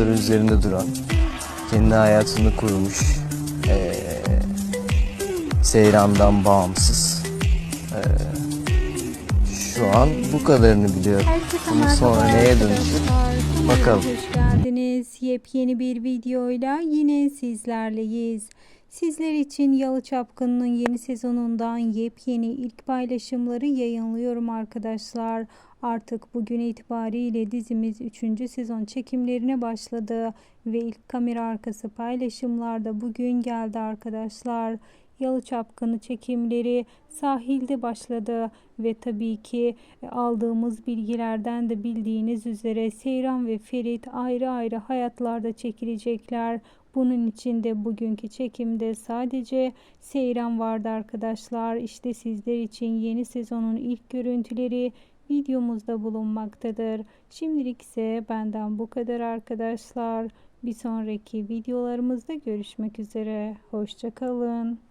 ayakları üzerinde duran, kendi hayatını kurmuş, ee, Seyran'dan bağımsız. Ee, şu an bu kadarını biliyorum. Merhaba sonra neye dönüşür? Bakalım. Hoş geldiniz. Yepyeni bir videoyla yine sizlerleyiz. Sizler için Yalı Çapkın'ın yeni sezonundan yepyeni ilk paylaşımları yayınlıyorum arkadaşlar. Artık bugün itibariyle dizimiz 3. sezon çekimlerine başladı ve ilk kamera arkası paylaşımlarda bugün geldi arkadaşlar. Yalı Çapkını çekimleri sahilde başladı ve tabii ki e, aldığımız bilgilerden de bildiğiniz üzere Seyran ve Ferit ayrı ayrı hayatlarda çekilecekler. Bunun için de bugünkü çekimde sadece Seyran vardı arkadaşlar. İşte sizler için yeni sezonun ilk görüntüleri videomuzda bulunmaktadır. Şimdilik ise benden bu kadar arkadaşlar. Bir sonraki videolarımızda görüşmek üzere. Hoşçakalın.